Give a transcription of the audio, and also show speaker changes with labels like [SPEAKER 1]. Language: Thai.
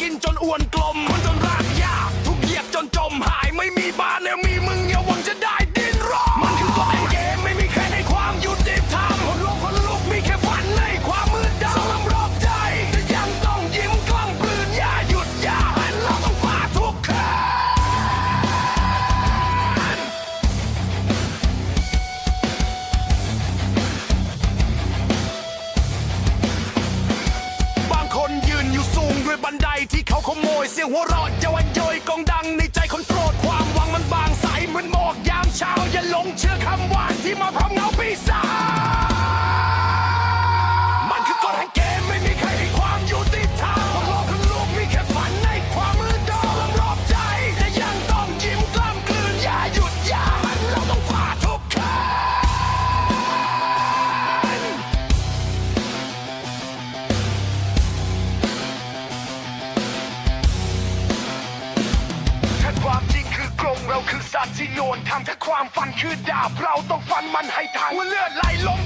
[SPEAKER 1] กินจนอ้วนกลมคนจนรากยญ้า เขาขโมยเสียงหัวเราะเยาวันโยยกองดังในใจคนโปรดความหวังมันบางใสเหมือนหมอกยามเช้าอย่าหลงเชื่อคำหวานที่มาพร้อมเงาปีศาจ สัตว์ที่โยนทำถ้าความฝันคือดาบเราต้องฟันมันให้ทางว่าเลือดไหลลมพัดยัง